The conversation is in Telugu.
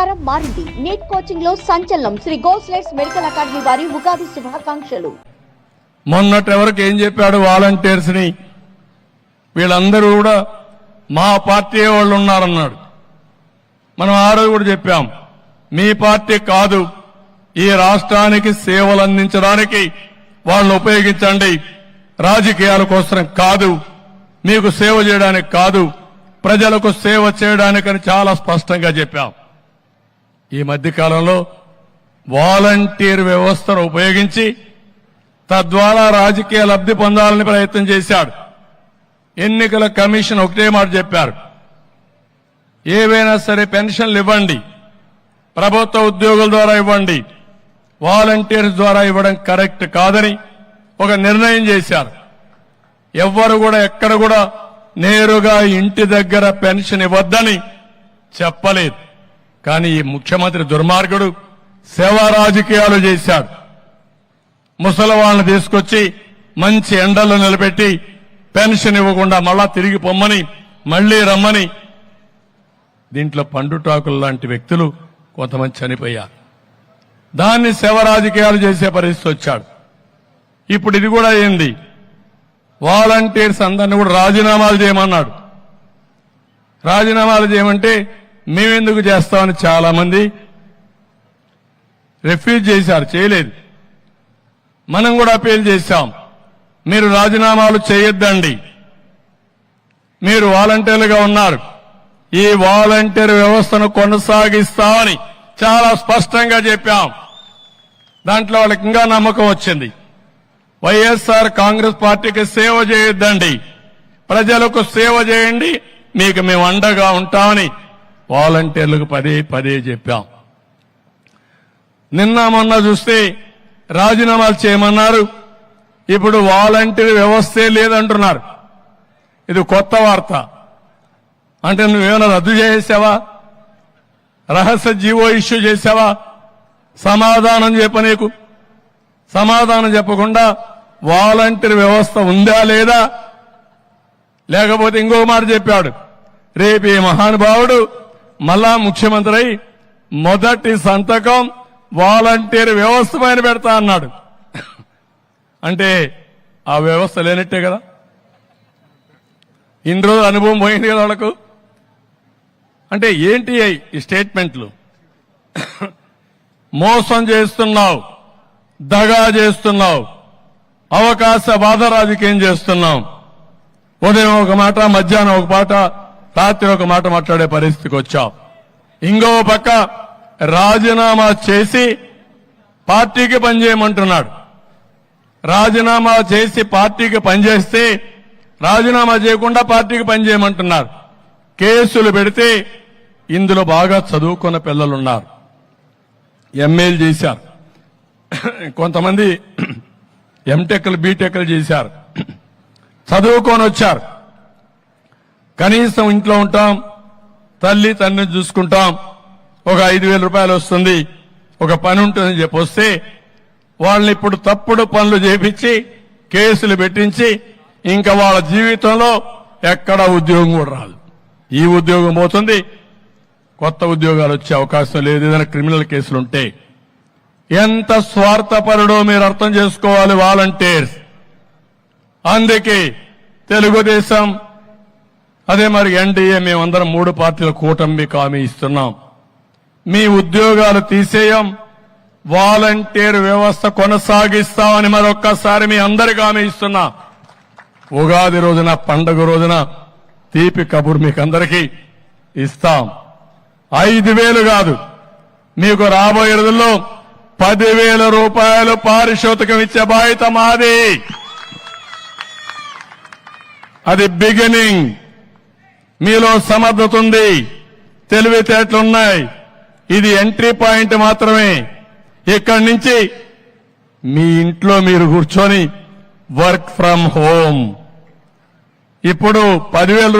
ప్రచారం మారింది. నీట్ కోచింగ్లో సంచలనం. శ్రీ గోస్లెట్స్ మెడికల్ అకాడమీ వారి ఉగాది శుభాకాంక్షలు. మొన్నటి ఎవరికి ఏం చెప్పాడు వాలంటీర్స్ని వీళ్ళందరూ కూడా మా పార్టీ వాళ్ళు ఉన్నారన్నాడు. మనం ఆ రోజు కూడా చెప్పాం మీ పార్టీ కాదు ఈ రాష్ట్రానికి సేవలు అందించడానికి వాళ్ళని ఉపయోగించండి. రాజకీయాల కోసం కాదు మీకు సేవ చేయడానికి కాదు ప్రజలకు సేవ చేయడానికని చాలా స్పష్టంగా చెప్పాం. ఈ మధ్యకాలంలో వాలంటీర్ వ్యవస్థను ఉపయోగించి తద్వారా రాజకీయ లబ్ధి పొందాలని ప్రయత్నం చేశాడు. ఎన్నికల కమిషన్ ఒకటే మాట చెప్పారు. ఏవైనా సరే పెన్షన్లు ఇవ్వండి. ప్రభుత్వ ఉద్యోగుల ద్వారా ఇవ్వండి. వాలంటీర్స్ ద్వారా ఇవ్వడం కరెక్ట్ కాదని ఒక నిర్ణయం చేశారు. ఎవ్వరు కూడా ఎక్కడ కూడా నేరుగా ఇంటి దగ్గర పెన్షన్ ఇవ్వద్దని చెప్పలేదు. కానీ ఈ ముఖ్యమంత్రి దుర్మార్గుడు సేవా రాజకీయాలు చేశాడు. ముసలి వాళ్ళని తీసుకొచ్చి మంచి ఎండల్లో నిలబెట్టి పెన్షన్ ఇవ్వకుండా మళ్ళా తిరిగి పొమ్మని మళ్ళీ రమ్మని. దీంట్లో పండుటాకులు లాంటి వ్యక్తులు కొంతమంది చనిపోయారు. దాన్ని శవ రాజకీయాలు చేసే పరిస్థితి వచ్చాడు. ఇప్పుడు ఇది కూడా అయింది వాలంటీర్స్ అందరిని కూడా రాజీనామాలు చేయమన్నాడు. రాజీనామాలు చేయమంటే మేమెందుకు చేస్తామని చాలా మంది రిఫ్యూజ్ చేశారు చేయలేదు. మనం కూడా అపీల్ చేశాం మీరు రాజీనామాలు చేయొద్దండి. మీరు వాలంటీర్లుగా ఉన్నారు. ఈ వాలంటీర్ వ్యవస్థను కొనసాగిస్తామని చాలా స్పష్టంగా చెప్పాం. దాంట్లో వాళ్ళకి ఇంకా నమ్మకం వచ్చింది. వైఎస్ఆర్ కాంగ్రెస్ పార్టీకి సేవ చేయొద్దండి. ప్రజలకు సేవ చేయండి. మీకు మేము అండగా ఉంటామని వాలంటీర్లకు పదే పదే చెప్పాం. నిన్న మొన్న చూస్తే రాజీనామాలు చేయమన్నారు. ఇప్పుడు వాలంటీర్ వ్యవస్థే లేదంటున్నారు. ఇది కొత్త వార్త. అంటే నువ్వేమైనా రద్దు చేసావా రహస్య జీవో ఇష్యూ చేసావా? సమాధానం చెప్ప నీకు. సమాధానం చెప్పకుండా వాలంటీర్ వ్యవస్థ ఉందా లేదా? లేకపోతే ఇంకో మాట చెప్పాడు. రేపు ఈ మహానుభావుడు మళ్ళా ముఖ్యమంత్రి అయి మొదటి సంతకం వాలంటీర్ వ్యవస్థ పైన పెడతా అన్నాడు. అంటే ఆ వ్యవస్థ లేనట్టే కదా. ఇన్ని రోజులు అనుభవం పోయింది కదా వాళ్ళకు. అంటే ఏంటి ఈ స్టేట్మెంట్లు? మోసం చేస్తున్నావు దగా చేస్తున్నావు అవకాశ బాధ రాజకీయం చేస్తున్నాం ఉదయం ఒక మాట మధ్యాహ్నం ఒక పాట రాత్రి ఒక మాట మాట్లాడే పరిస్థితికి వచ్చాం. ఇంకో పక్క రాజీనామా చేసి పార్టీకి పనిచేయమంటున్నాడు. రాజీనామా చేసి పార్టీకి పనిచేస్తే రాజీనామా చేయకుండా పార్టీకి పనిచేయమంటున్నారు. కేసులు పెడితే ఇందులో బాగా చదువుకున్న పిల్లలున్నారు. ఎంఏలు చేశారు. కొంతమంది ఎంటెక్లు బీటెక్లు చేశారు. చదువుకొని వచ్చారు. కనీసం ఇంట్లో ఉంటాం తల్లి తండ్రిని చూసుకుంటాం ఒక ఐదు వేల రూపాయలు వస్తుంది ఒక పని ఉంటుందని చెప్పి వస్తే వాళ్ళని ఇప్పుడు తప్పుడు పనులు చేపించి కేసులు పెట్టించి ఇంకా వాళ్ళ జీవితంలో ఎక్కడ ఉద్యోగం కూడా రాదు. ఈ ఉద్యోగం పోతుంది కొత్త ఉద్యోగాలు వచ్చే అవకాశం లేదు ఏదైనా క్రిమినల్ కేసులు ఉంటే. ఎంత స్వార్థపరుడో మీరు అర్థం చేసుకోవాలి వాలంటీర్స్. అందుకే తెలుగుదేశం అదే మరి ఎన్డీఏ మేమందరం మూడు పార్టీల కూటమి హామీ ఇస్తున్నాం. మీ ఉద్యోగాలు తీసేయం వాలంటీర్ వ్యవస్థ కొనసాగిస్తామని మరొక్కసారి మీ అందరికి హామీ ఇస్తున్నా. ఉగాది రోజున పండుగ రోజున తీపి కబుర్ మీకు అందరికీ ఇస్తాం. ఐదు వేలు కాదు మీకు రాబోయే రోజుల్లో పదివేల రూపాయలు పారిశోతకం ఇచ్చే బాధ్యత మాది. అది బిగినింగ్. మీలో సమర్థత ఉంది. తెలివితేటలున్నాయి. ఇది ఎంట్రీ పాయింట్ మాత్రమే. ఇక్కడి నుంచి మీ ఇంట్లో మీరు కూర్చొని వర్క్ ఫ్రం హోమ్. ఇప్పుడు పదివేల